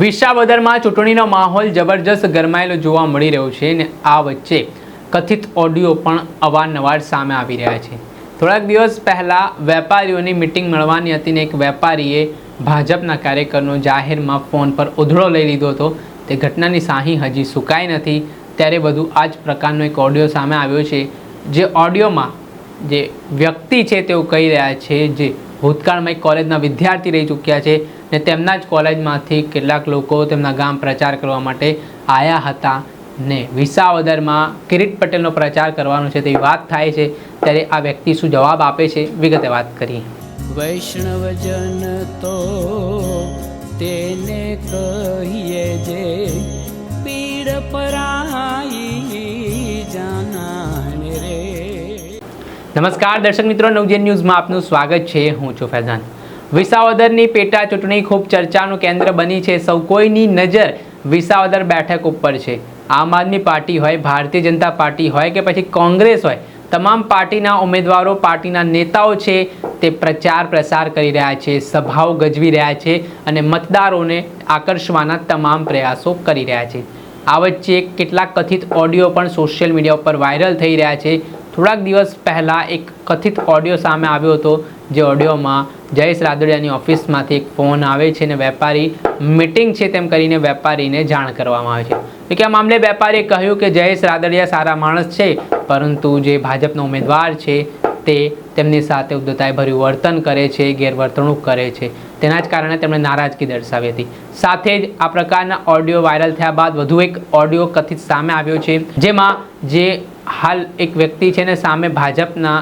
વિસાવદરમાં ચૂંટણીનો માહોલ જબરજસ્ત ગરમાયેલો જોવા મળી રહ્યો છે ને આ વચ્ચે કથિત ઓડિયો પણ અવારનવાર સામે આવી રહ્યા છે. થોડાક દિવસ પહેલાં વેપારીઓની મિટિંગ મળવાની હતી ને એક વેપારીએ ભાજપના કાર્યકરનો જાહેરમાં ફોન પર ઉધળો લઈ લીધો હતો. તે ઘટનાની સાહી હજી સુકાઈ નથી. ત્યારે બધું આ જ પ્રકારનો એક ઓડિયો સામે આવ્યો છે, જે ઓડિયોમાં જે વ્યક્તિ છે તેઓ કહી રહ્યા છે, જે ભૂતકાળમાં એક કોલેજના વિદ્યાર્થી રહી ચૂક્યા છે. ને તેમના જ કોલેજમાંથી કેટલાક લોકો તેમના ગામ પ્રચાર કરવા માટે આવ્યા હતા ને વિસાવદરમાં કિરીટ પટેલનો પ્રચાર કરવાનો છે તેવી વાત થાય છે ત્યારે આ વ્યક્તિ શું જવાબ આપે છે વિગતે વાત કરીએ. વૈષ્ણવજન તો તેને કહીએ જે પીડ પરાઈ જાનાને રે. નમસ્કાર દર્શક મિત્રો નવજેન ન્યૂઝમાં આપનું સ્વાગત છે. હું છું ફૈઝાન. વિસાવદરની પેટા ચૂંટણી ખૂબ ચર્ચાનું કેન્દ્ર બની છે. સૌ કોઈની નજર વિસાવદર બેઠક ઉપર છે. આમ આદમી પાર્ટી હોય, ભારતીય જનતા પાર્ટી હોય કે પછી કોંગ્રેસ હોય, તમામ પાર્ટીના ઉમેદવારો, પાર્ટીના નેતાઓ છે તે પ્રચાર પ્રસાર કરી રહ્યા છે, સભાઓ ગજવી રહ્યા છે અને મતદારોને આકર્ષવાના તમામ પ્રયાસો કરી રહ્યા છે. આ વચ્ચે કેટલાક કથિત ઓડિયો પણ સોશિયલ મીડિયા ઉપર વાયરલ થઈ રહ્યા છે. થોડાક દિવસ પહેલાં એક કથિત ઓડિયો સામે આવ્યો હતો, જે ઓડિયોમાં જયેશ રાદડિયાની ઓફિસમાંથી એક ફોન આવે છે અને વેપારી મિટિંગ છે તેમ કરીને વેપારીને જાણ કરવામાં આવે છે. તો કે આ મામલે વેપારીએ કહ્યું કે જયેશ રાદડિયા સારા માણસ છે, પરંતુ જે ભાજપનો ઉમેદવાર છે તે તેમની સાથે ઉદ્ધતાએ વર્તન કરે છે, ગેરવર્તણૂક કરે છે. તેના જ કારણે તેમણે નારાજગી દર્શાવી હતી. સાથે જ આ પ્રકારના ઓડિયો વાયરલ થયા બાદ વધુ એક ઓડિયો કથિત સામે આવ્યો છે, જેમાં જે હાલ એક વ્યક્તિ છે ને સામે ભાજપના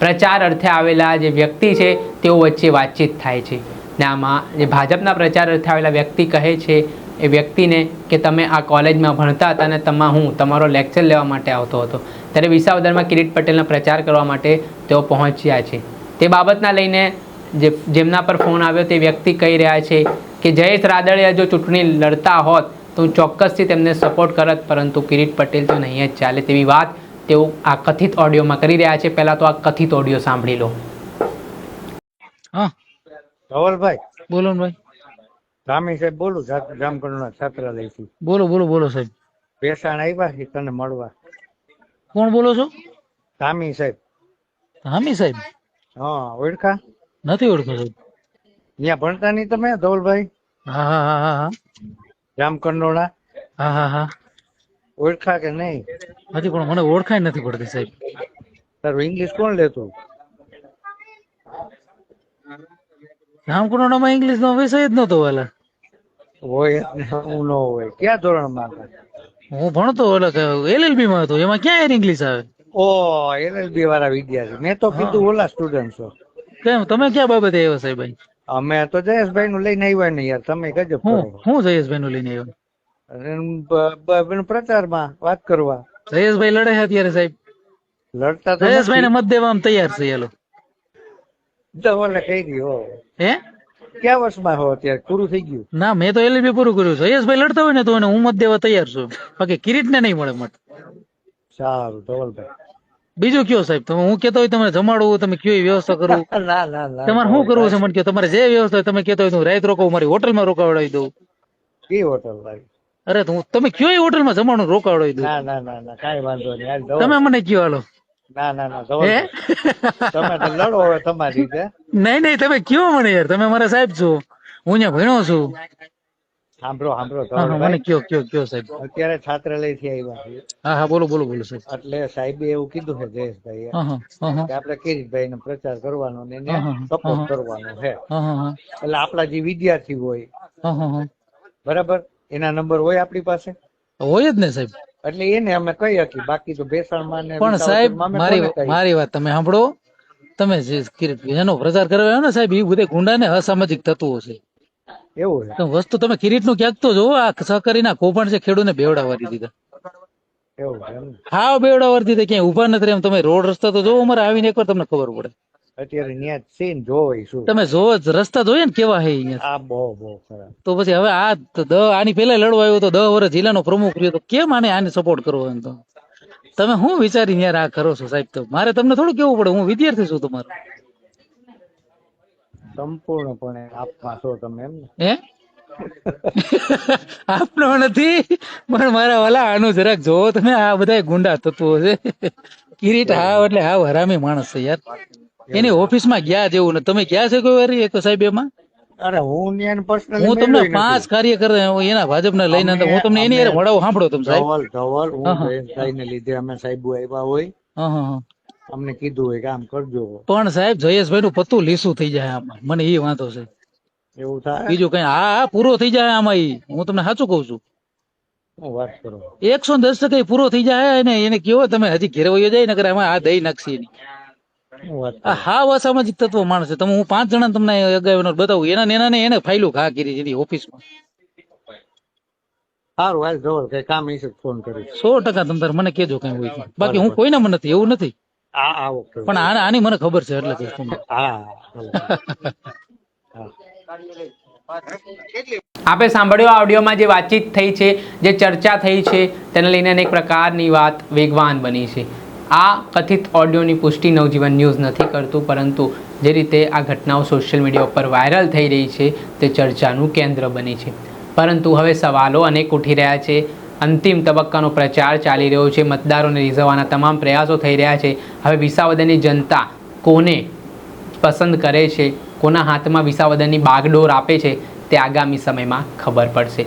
પ્રચાર અર્થે આવેલા જે વ્યક્તિ છે, તેઓ વચ્ચે વાતચીત થાય છે. ને આમાં જે ભાજપના પ્રચાર અર્થે આવેલા વ્યક્તિ કહે છે, એ વ્યક્તિને કે તમે આ કોલેજમાં ભણતા હતા અને તમા, હું તમારો લેક્ચર લેવા માટે આવતો હતો. ત્યારે વિસાવદરમાં કિરીટ પટેલનો પ્રચાર કરવા માટે તેઓ પહોંચ્યા છે. તે બાબતના લઈને જે, જેમના પર ફોન આવ્યો તે વ્યક્તિ કહી રહ્યા છે કે, જયેશ રાદડિયા જો ચૂંટણી લડતા હોત તો હું ચોક્કસથી તેમને સપોર્ટ કરત, પરંતુ કિરીટ પટેલ તો નહીં જ ચાલે. તેવી વાત તેઓ આ કથિત ઓડિયોમાં કરી રહ્યા છે. પહેલા તો આ કથિત ઓડિયો સાંભળી લો. હા. ધવલભાઈ. બોલો ને ભાઈ. રામી સાહેબ બોલું જામકંડોના છાત્રાલયથી. બોલો બોલો બોલો સાહેબ. ભેસાણ આવ્યા છે તને મળવા. કોણ બોલો છો? રામી સાહેબ. હામી સાહેબ? હા ઓળખા? નથી ઓળખો સાહેબ. ત્યાં ભણતા નહીં તમે ધવલભાઈ? હા હા હા હા હા. જામકંડોળા? હા હા હા. ઓળખા કે નહીં. હજી પણ મને ઓળખાય નથી પડતી સાહેબ. તારું ઇંગ્લિશ કોણ લેતું? રામકુંડોમાં ઇંગ્લિશ નો વિષય જ નતો વાલા. હોય હું ન હોય. ક્યાં ધોરણમાં હું ભણતો એટલે એલએલબી માં હતો એમાં ક્યાં ઇંગ્લિશ આવે? ઓ એલએલબી વાળા વિદ્યાર્થી. મેં તો કીધું ઓલા સ્ટુડન્ટ છો. કેમ તમે ક્યાં બાબતે આવ્યા સાહેબ અમે તો જયેશભાઈ નું લઈને આવ્યા ને યાર તમે ગજબ હું હું જયેશભાઈ નું લઈને આવ્યો. પ્રચારમાં વાત કરવા. જયેશભાઈ લડે છે અત્યારે સાહેબ. લડતા જયેશભાઈ ને મત દેવા તૈયાર છે એ લોકો કહી ગયો હે? ક્યાં વર્ષમાં હો અત્યારે? પૂરું થઈ ગયું. ના મેં તો એલબી પૂરું કર્યું. જયેશભાઈ લડતા હોય ને તો એને હું મત દેવા તૈયાર છું. બાકી કિરીટ ને નહીં મળે મત. સારું ધવલભાઈ. બીજું કયો સાહેબ? તમે હું કેતો હોય તમને જમાડવું તમે કયો વ્યવસ્થા કરવું ના ના ના તમારે શું કરવું છે મને કે તમારે જે વ્યવસ્થા તમે કેતો હોય તો હું રાત રોકાવું મારી હોટલમાં રોકાવડાવી દઉં. કઈ હોટલ ભાઈ અરે હું તમે કયો એ હોટલમાં જમવાનું રોકાવડાવી ના ના ના ના કાંઈ વાંધો નહીં. તમે મને કયો હાલો? ના ના ના તમે તો લડો હવે તમારી રીતે. નહીં નહીં તમે કયો મને યાર? તમે મારા સાહેબ છો. હું અહીંયા ભણ્યો છું. સાંભળો સાંભળો મને કયો કયો કયો સાહેબ? અત્યારે છાત્રાલયથી આવ્યા હા હા બોલો બોલો બોલો સાહેબ. એટલે સાહેબે એવું કીધું છે જયેશભાઈ આપડે કે આપણે કિરીટભાઈ નો પ્રચાર કરવાનો ને એને સપોર્ટ કરવાનો છે. હા હા હા. એટલે આપણા જે વિદ્યાર્થી હોય બરાબર? એના નંબર હોય આપણી પાસે? હોય જ ને સાહેબ. એટલે એને અમે કહી શકીએ બાકી તો બેસણમાં ને પણ સાહેબ મારી મારી વાત તમે સાંભળો. તમે જે એનો પ્રચાર કરવા આવ્યો ને સાહેબ એ બધે ગુંડા ને અસામાજિક તત્વો છે. એવું તો વસ્તુ તમે કિરીટનું ક્યાંક તો જોવો આ સહકારીના કોપણ છે ખેડૂતને બેવડાવવા દીધા ને. હાવ બેવડાવવા દીધા ક્યાંય ઊભા નથી એમ તમે રોડ રસ્તા તો જોવો અમારે આવીને એકવાર તમને ખબર પડે. અત્યારે ત્યાં છે ને શું તમે જોવો જ રસ્તા જોઈએ ને કેવા છે અહીંયા. આ બહુ બહુ ખરાબ. તો પછી હવે આ દ આની પેલા લડવા આવ્યો તો દહ વર્ષ જિલ્લાનો પ્રમુખ રહ્યો તો કેમ આને આને સપોર્ટ કરવો એમ તો? તમે શું વિચારીને યાર આ કરો છો સાહેબ તો? મારે તમને થોડું કેવું પડે હું વિદ્યાર્થી છું તમારો. સંપૂર્ણપણે આપમાં છો તમે એમ હે? આપનો નથી પણ મારા વાલા આનું જરાક જોવો. તમે આ બધા ગુંડા તત્વો છે. કિરીટ હાવ એટલે હાવ હરામી માણસ છે યાર. એની ઓફિસમાં ગયા જેવું ને તમે ગયા છે કોઈ વાર? એક સાહેબ એમાં? અરે હું પર્સનલી હું તમને પાંચ કાર્યકર એના ભાજપને લઈને આવ્યો. હું તમને એની હારે વડાવ સાંભળો તમે સાહેબ. ધવલ હું. જયેશભાઈને લીધે અમે સાહેબો આવ્યા હોય. અમને કીધું હોય કે આમ કરજો. પણ સાહેબ જયેશભાઈ નું પત્તું લીસું થઈ જાય આમાં. મને એ વાંધો છે. એવું થાય? બીજું કઈ? હા હા પૂરો થઈ જાય આમાં ઈ. હું તમને સાચું કઉ છું. વાત કરો. એકસો દસ ટકા પૂરો થઈ જાય ને એને કેવો તમે હજી ઘેર વયો જાય નકર આમાં આ દઈ નાખશે એની. હું આ તત્વ માણસ છે. તમે હું પાંચ જણા તમને અગાઉ બતાવું. એના એના ને એને ફાઇલું ઘા કરી છે ઓફિસમાં. સારું હાલ ધવલ કઈ કામ હશે ફોન કરી સો ટકા તમે તાર મને કેજો કઈ હોય બાકી હું કોઈના મને નથી એવું નથી. પણ આને આની મને ખબર છે એટલે કહું તમને હા આપે સાંભળ્યો આ ઓડિયોમાં જે વાતચીત થઈ છે જે ચર્ચા થઈ છે તેને લઈને અનેક પ્રકારની વાત વેગવાન બની છે. આ કથિત ઓડિયોની પુષ્ટિ નવજીવન ન્યૂઝ નથી કરતું, પરંતુ જે રીતે આ ઘટનાઓ સોશિયલ મીડિયા ઉપર વાયરલ થઈ રહી છે, તે ચર્ચાનું કેન્દ્ર બની છે. પરંતુ હવે સવાલો અનેક ઉઠી રહ્યા છે. અંતિમ તબક્કાનો પ્રચાર ચાલી રહ્યો છે. મતદારોને રીઝવવાના તમામ પ્રયાસો થઈ રહ્યા છે. હવે વિસાવદરની જનતા કોને પસંદ કરે છે? કોના હાથમાં વિસાવદરની બાગડોર આપે છે? તે આગામી સમયમાં ખબર પડશે.